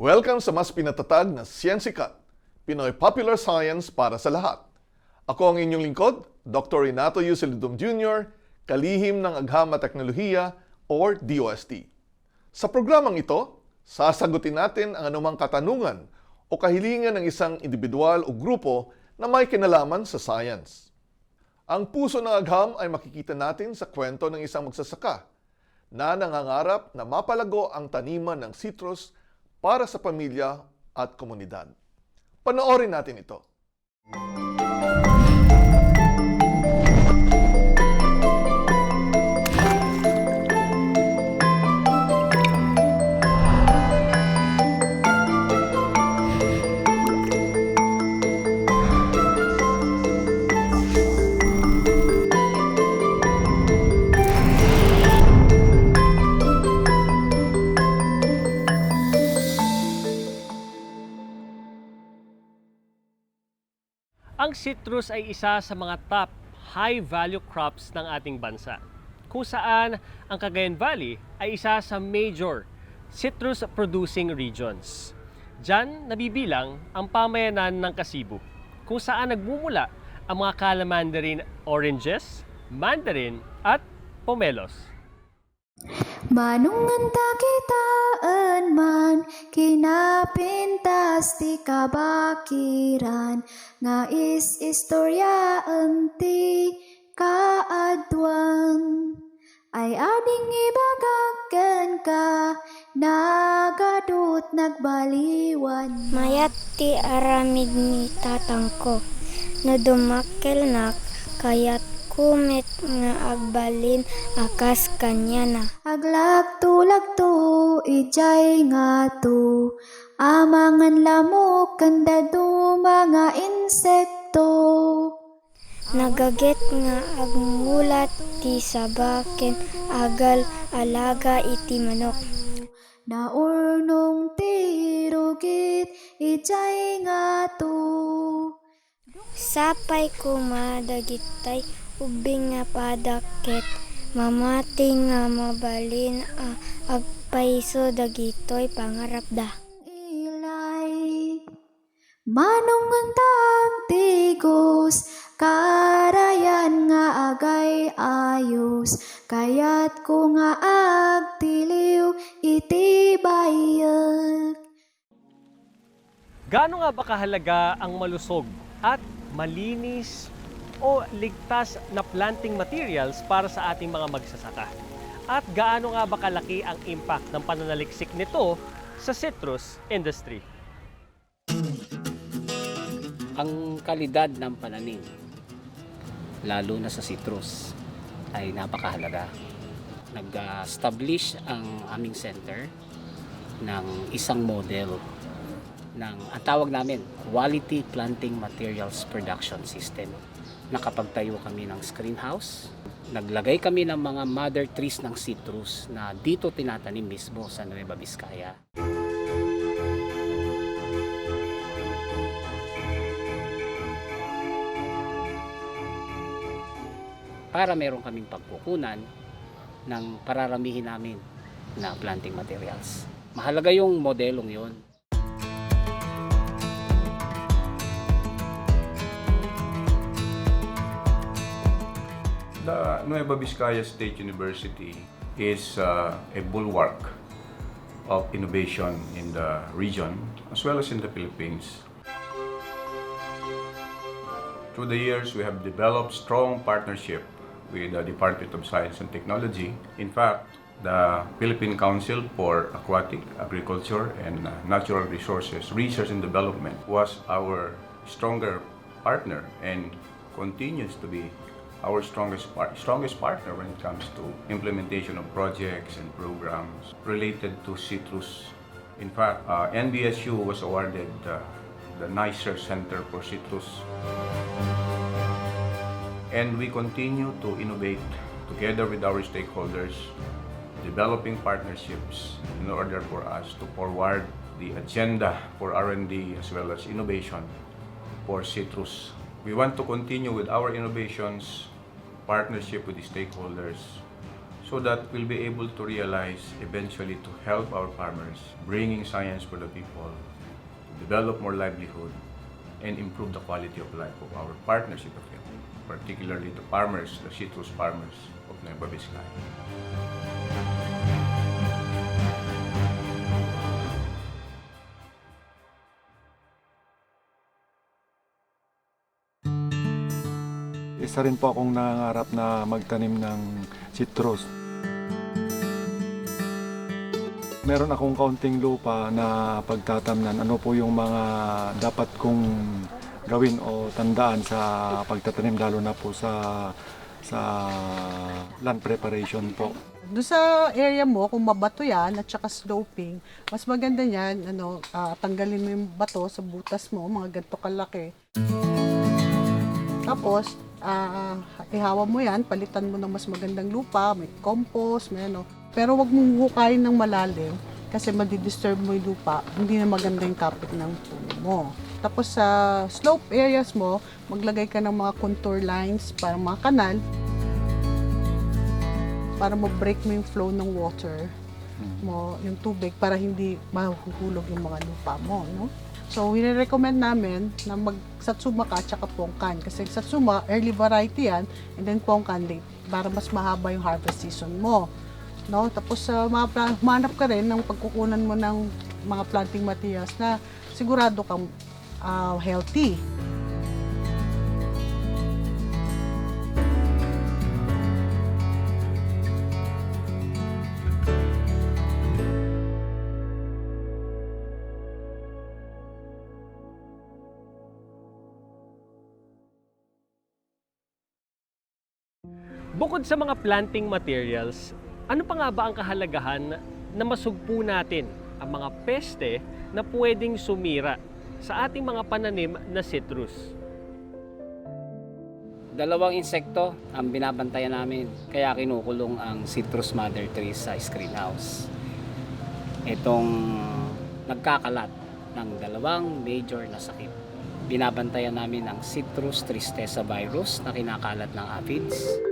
Welcome sa mas pinatatag na Siyensikat, Pinoy Popular Science para sa lahat. Ako ang inyong lingkod, Dr. Renato Yusilidum Jr., kalihim ng Agham at Teknolohiya or DOST. Sa programang ito, sasagutin natin ang anumang katanungan o kahilingan ng isang individual o grupo na may kinalaman sa science. Ang puso ng agham ay makikita natin sa kwento ng isang magsasaka na nangangarap na mapalago ang taniman ng citrus para sa pamilya at komunidad. Panoorin natin ito. Citrus ay isa sa mga top high-value crops ng ating bansa. Kung saan ang Cagayan Valley ay isa sa major citrus producing regions. Diyan nabibilang ang pamayanan ng Kasibu, kung saan nagmumula ang mga calamandarin oranges, mandarin at pomelos. Manungan ta kitaan man kinapintas ti kabakiran. Nga is istorya anti kaadwan. Ay ading ibagagan ka nagadut nagbaliwan. Mayat ti aramid ni tatang ko, no dumakkel nak, kayat kumit nga agbalin akas kanya na. Aglagtu-lagtu, ijay nga tu, amangan lamok, kanda du mga insekto. Nagaget nga agmulat ti sabaken, agal alaga iti manok. Naurnong tirugit, ijay nga tu. Sapay kumadagitay, ubing nga padaket, mamati nga mabalin, a, agpaiso dagitoy pangarap da. Ilay, manong ang tagtigos, karayan nga agay ayos, kayat ko nga agtiliw, iti bayag. Gaano nga ba kahalaga ang malusog at malinis o ligtas na planting materials para sa ating mga magsasaka? At gaano nga ba kalaki ang impact ng pananaliksik nito sa citrus industry? ang kalidad ng pananim, lalo na sa citrus, ay napakahalaga. Nag-establish ang aming center ng isang model ng ang tawag namin Quality Planting Materials Production System. Nakapagtayo kami ng screen house. Naglagay kami ng mga mother trees ng citrus na dito tinatanim mismo sa Nueva Vizcaya. para meron kaming pagkukunan ng pararamihin namin na planting materials. Mahalaga yung modelong yon. The Nueva Vizcaya State University is uh, a bulwark of innovation in the region as well as in the Philippines. Through the years, we have developed strong partnership with the Department of Science and Technology. In fact, the Philippine Council for Aquatic Agriculture and uh, Natural Resources Research and Development was our stronger partner and continues to be our strongest par- strongest partner when it comes to implementation of projects and programs related to citrus. In fact, uh, NBSU was awarded uh, the NICER Center for Citrus and we continue to innovate together with our stakeholders, developing partnerships in order for us to forward the agenda for R&D as well as innovation for citrus. We want to continue with our innovations, partnership with the stakeholders, so that we'll be able to realize eventually to help our farmers, bringing science for the people, to develop more livelihood, and improve the quality of life of our partnership of it, particularly the farmers, the citrus farmers of Nueva Vizcaya. Isa rin po akong nangangarap na magtanim ng citrus. Meron akong kaunting lupa na pagtatamnan. Ano po yung mga dapat kong gawin o tandaan sa pagtatanim lalo na po sa sa land preparation po. Doon sa area mo, kung mabato yan at saka sloping, mas maganda yan, ano, ah, tanggalin mo yung bato sa butas mo, mga ganito kalaki. Tapos, ah, ihawa mo yan, palitan mo ng mas magandang lupa, may compost, may ano. Pero wag mong hukayin ng malalim kasi madidisturb mo yung lupa, hindi na maganda yung kapit ng puno mo. Tapos sa slope areas mo, maglagay ka ng mga contour lines, parang mga kanal, para ma-break mo yung flow ng water mo, yung tubig, para hindi mahuhulog yung mga lupa mo, no? So, wini-recommend namin na mag satsuma ka at saka pongkan. Kasi satsuma, early variety yan, and then pongkan late, para mas mahaba yung harvest season mo. No? Tapos, uh, manap ka rin ng pagkukunan mo ng mga planting materials na sigurado kang ah, healthy. Bukod sa mga planting materials, ano pa nga ba ang kahalagahan na masugpo natin ang mga peste na pwedeng sumira sa ating mga pananim na citrus? Dalawang insekto ang binabantayan namin, kaya kinukulong ang citrus mother trees sa screen house. Itong nagkakalat ng dalawang major na sakit. Binabantayan namin ang citrus tristeza virus na kinakalat ng aphids.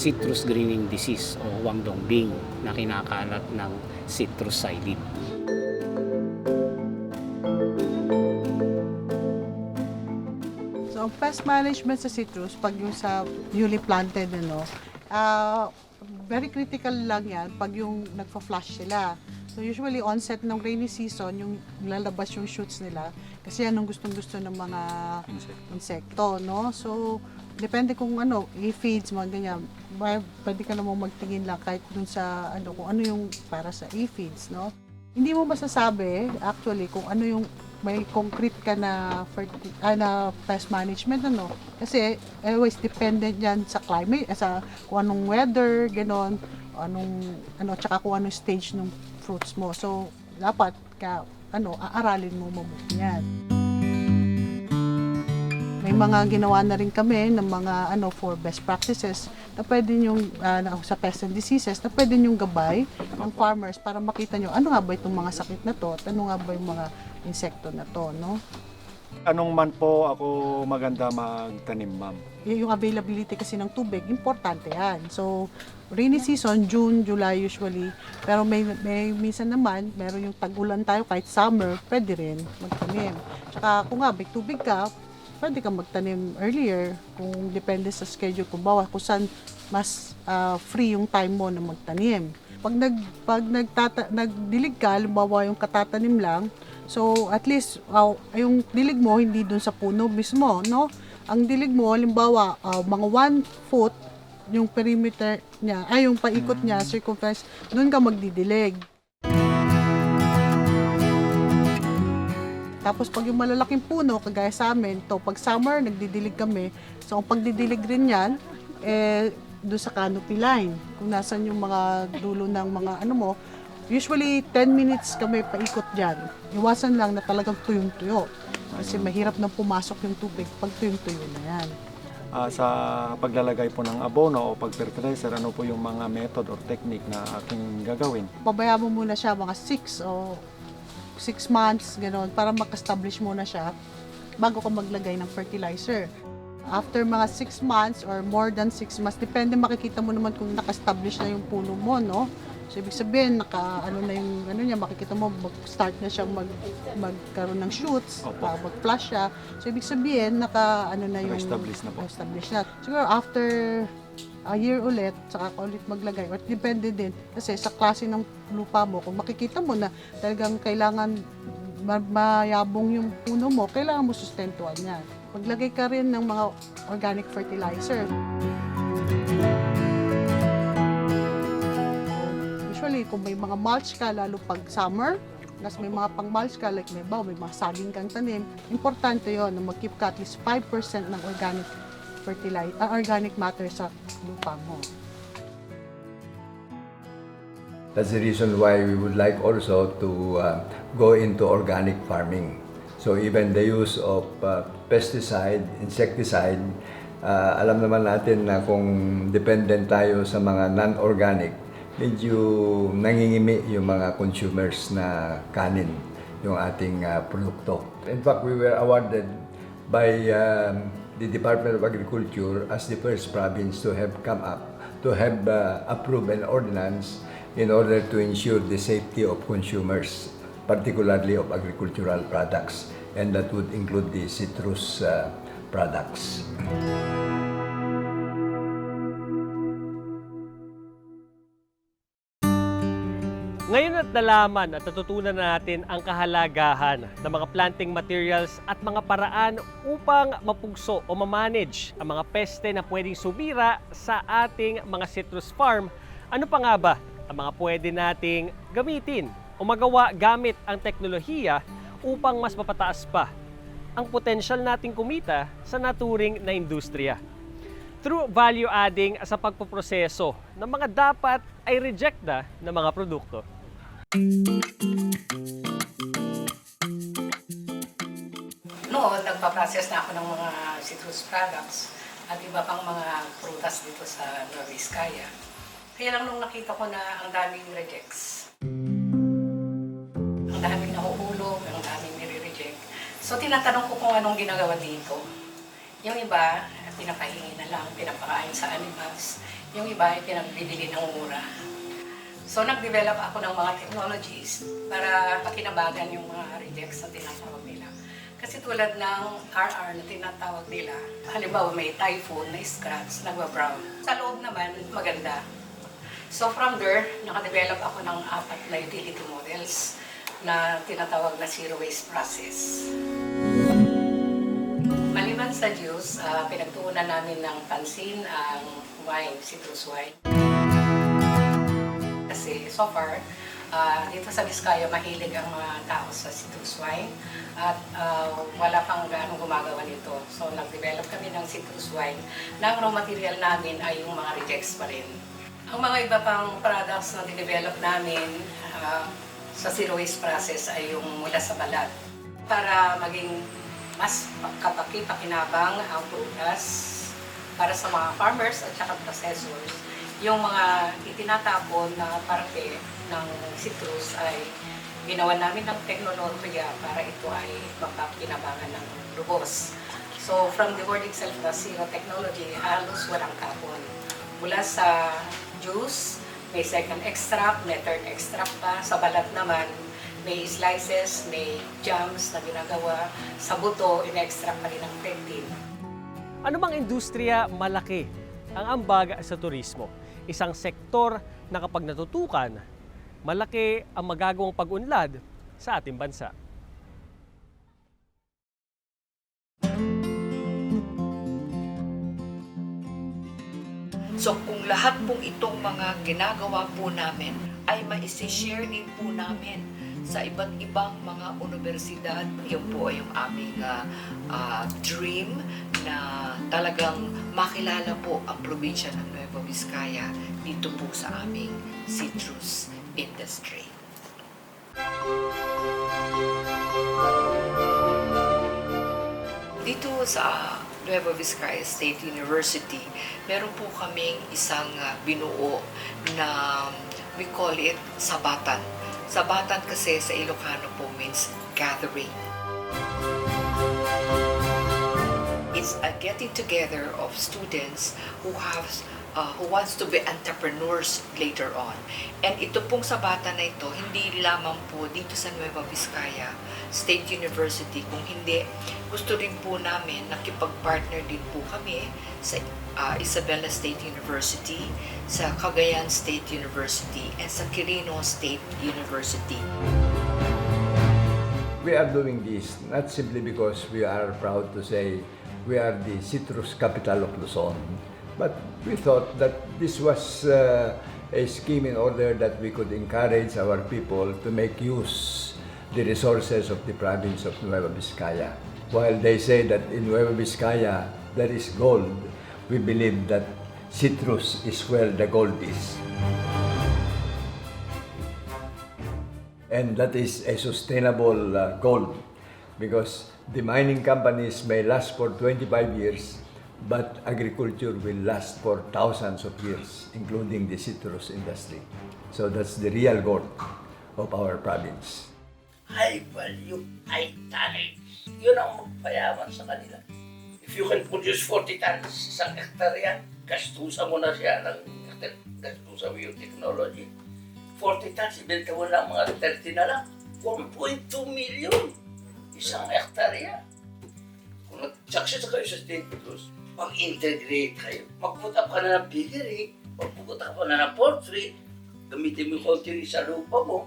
Citrus greening disease o wangdongbing na kinakalat ng citrus psyllid. So, ang pest management sa citrus, pag yung sa newly planted, ano, ah, very critical lang yan pag yung nagfa-flush sila. So, usually, onset ng rainy season, yung lalabas yung shoots nila. Kasi yan ang gustong-gusto ng mga insekto, no? So, depende kung ano, aphids, mga ganyan. Pwede ka namang magtingin lang kahit dun sa, ano, kung ano yung para sa aphids, no? Hindi mo masasabi, actually, kung ano yung may concrete ka na, ferti- ah, na pest management, ano? Kasi, always dependent yan sa climate, eh, sa kung anong weather, ganon, anong, ano, tsaka kung anong stage ng fruits mo. So, dapat ka, ano, aaralin mo mabuti yan. May mga ginawa na rin kami ng mga ano for best practices na pwede yung sa pest and diseases na pwede yung gabay ng farmers para makita nyo ano nga ba itong mga sakit na to at ano nga ba yung mga insekto na to, no? Anong man po ako maganda magtanim, ma'am? Yung availability kasi ng tubig, importante yan. So, rainy season, June, July usually. Pero may, may minsan naman, meron yung tag-ulan tayo, kahit summer, pwede rin magtanim. Tsaka kung nga, may tubig ka, pwede kang magtanim earlier kung depende sa schedule kung bawa kung saan mas ah, free yung time mo na magtanim. Pag nag pag nagtata, nagdilig ka, halimbawa yung katatanim lang, so at least ah, yung dilig mo hindi dun sa puno mismo, no? Ang dilig mo halimbawa ah, mga 1 foot yung perimeter niya, ay yung paikot niya, circumference, doon ka magdidilig. Tapos pag yung malalaking puno, kagaya sa amin, to pag summer, nagdidilig kami. So ang pagdidilig rin yan, eh, doon sa canopy line. Kung nasan yung mga dulo ng mga ano mo, usually 10 minutes kami paikot dyan. Iwasan lang na talagang tuyong-tuyo. Kasi mahirap nang pumasok yung tubig pag tuyong-tuyo na yan. Ah, sa paglalagay po ng abono o pag-fertilizer, ano po yung mga method or technique na aking gagawin? pabayaan mo muna siya mga 6 o 6 months, gano'n, para maka-establish muna siya. bago ka maglagay ng fertilizer. After mga 6 months or more than 6 months, depende makikita mo naman kung naka-establish na yung puno mo, no? So, ibig sabihin, naka, ano na yung, ano niya, makikita mo, mag-start na siyang mag, magkaroon ng shoots, Opo. uh, mag-flush siya. So, ibig sabihin, naka, ano na yung, Naka-establish na po. establish na. Siguro, after a year ulit, saka ka ulit maglagay. Or depende din, kasi sa klase ng lupa mo, kung makikita mo na talagang kailangan ma- mayabong yung puno mo, kailangan mo sustentuhan yan. Maglagay ka rin ng mga organic fertilizer. Usually, kung may mga mulch ka, lalo pag summer, tapos may mga pang mulch ka, like may baw, may mga saging kang tanim, importante yon na mag-keep ka at least 5% ng organic fertilizer, organic matter sa lupa mo. That's the reason why we would like also to uh, go into organic farming. So even the use of uh, pesticide, insecticide, uh, alam naman natin na kung dependent tayo sa mga non-organic, medyo nangingimi yung mga consumers na kanin, yung ating uh, produkto. In fact, we were awarded by um, the Department of Agriculture as the first province to have come up, to have uh, approved an ordinance in order to ensure the safety of consumers, particularly of agricultural products, and that would include the citrus uh, products. Nalaman at natutunan natin ang kahalagahan ng mga planting materials at mga paraan upang mapugso o mamanage ang mga peste na pwedeng sumira sa ating mga citrus farm. Ano pa nga ba ang mga pwede nating gamitin o magawa gamit ang teknolohiya upang mas mapataas pa ang potensyal nating kumita sa naturing na industriya? through value adding sa pagpoproseso ng mga dapat ay reject na ng mga produkto. Noon, nagpa-process na ako ng mga citrus products at iba pang mga prutas dito sa Nueva Vizcaya. Kaya lang nung nakita ko na ang daming rejects, ang daming nahuhulog, ang daming nire-reject. So tinatanong ko kung anong ginagawa dito. Yung iba, pinapahingi na lang, pinapakain sa animals. Yung iba ay pinagbibili ng mura. So nag-develop ako ng mga technologies para pakinabagan yung mga rejects na tinatawag nila. Kasi tulad ng RR na tinatawag nila, halimbawa may typhoon na scratch, nagwa-brown. Sa loob naman, maganda. So from there, nakadevelop ako ng apat na utility models na tinatawag na zero waste process. Maliban sa juice, ah, pinagtuunan namin ng pansin ang wine, citrus wine. So far, ah, dito sa Vizcaya, mahilig ang mga tao sa citrus wine at ah, wala pang gaano gumagawa nito. So nag-develop kami ng citrus wine na ang raw material namin ay yung mga rejects pa rin. Ang mga iba pang products na dinevelop namin ah, sa zero waste process ay yung mula sa balat para maging mas kapaki-pakinabang ang prutas para sa mga farmers at saka processors. Yung mga itinatapon na parte ng citrus ay ginawa namin ng teknolohiya para ito ay mapapakinabangan ng lubos. So from the word itself na zero technology, halos walang kapon. Mula sa juice, may second extract, may third extract pa. Sa balat naman, may slices, may jams na ginagawa. Sa buto, in-extract pa rin ang pectin. Ano bang industriya malaki ang ambag sa turismo? Isang sektor na kapag natutukan, malaki ang magagawang pag-unlad sa ating bansa. So kung lahat pong itong mga ginagawa po namin ay maisi-share din po namin sa iba't ibang mga universidad, yun po ay yung aming ah, ah, dream na talagang makilala po ang probinsya ng Nueva Vizcaya dito po sa aming citrus industry. Dito sa Nueva Vizcaya State University, meron po kaming isang ah, binuo na we call it sabatan. Sabatan kasi sa Ilocano po means gathering. It's a getting together of students who have uh, who wants to be entrepreneurs later on. And ito pong sa bata na ito, hindi lamang po dito sa Nueva Vizcaya State University, kung hindi, gusto rin po namin nakipag-partner din po kami sa uh, Isabela State University, sa Cagayan State University, and sa Quirino State University. We are doing this not simply because we are proud to say we are the citrus capital of Luzon, but we thought that this was uh, a scheme in order that we could encourage our people to make use the resources of the province of Nueva Vizcaya. While they say that in Nueva Vizcaya there is gold, we believe that citrus is where the gold is. and that is a sustainable uh, goal because the mining companies may last for 25 years but agriculture will last for thousands of years including the citrus industry so that's the real goal of our province high value, high talent. Yun ang magpayaman sa kanila. If you can produce 40 tons sa isang hektarya, gastusan mo na siya ng gastusan mo yung technology. 40 tons, ibenta mo lang mga 30 na lang. 1.2 million isang hektarya. Kung nag-success kayo sa State Plus, mag-integrate kayo. Mag-put up ka na ng piggery, mag-put up ka na ng poultry, gamitin mo yung poultry sa lupa mo,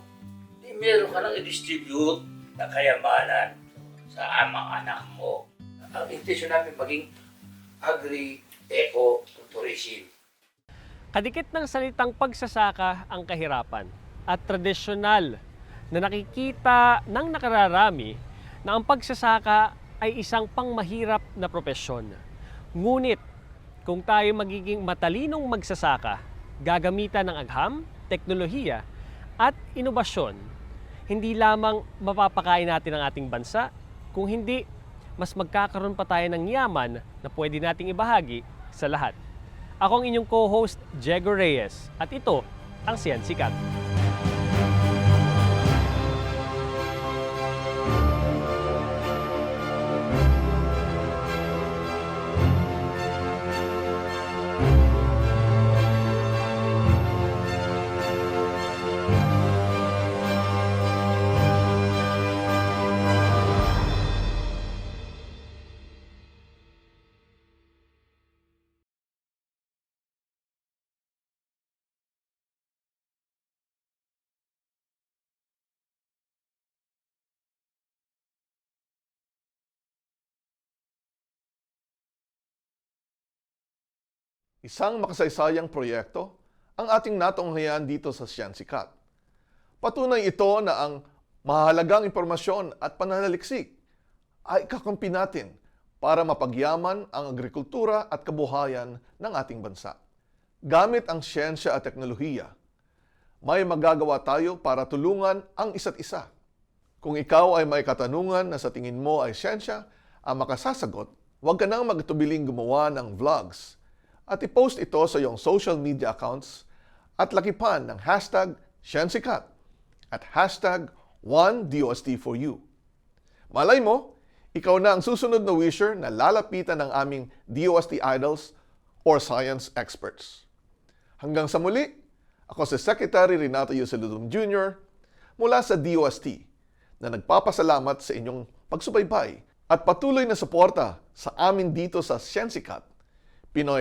di meron ka nang i-distribute na kayamanan sa mga anak mo. Ang intention namin maging agri-eco tourism. Kadikit ng salitang pagsasaka ang kahirapan at tradisyonal na nakikita ng nakararami na ang pagsasaka ay isang pangmahirap na propesyon. Ngunit kung tayo magiging matalinong magsasaka, gagamitan ng agham, teknolohiya at inobasyon, hindi lamang mapapakain natin ang ating bansa, kung hindi, mas magkakaroon pa tayo ng yaman na pwede nating ibahagi sa lahat. Ako ang inyong co-host, Jego Reyes, at ito ang Siyan Sikat. Isang makasaysayang proyekto ang ating natunghayan dito sa Siyansikat. Patunay ito na ang mahalagang impormasyon at pananaliksik ay kakampi natin para mapagyaman ang agrikultura at kabuhayan ng ating bansa. Gamit ang siyensya at teknolohiya, may magagawa tayo para tulungan ang isa't isa. Kung ikaw ay may katanungan na sa tingin mo ay siyensya ang makasasagot, huwag ka nang magtubiling gumawa ng vlogs at i-post ito sa iyong social media accounts at lakipan ng hashtag Syensikat at hashtag OneDOST4U. Malay mo, ikaw na ang susunod na wisher na lalapitan ng aming DOST idols or science experts. Hanggang sa muli, ako si Secretary Renato Yusiludum Jr. mula sa DOST na nagpapasalamat sa inyong pagsubaybay at patuloy na suporta sa amin dito sa Syensikat, Pinoy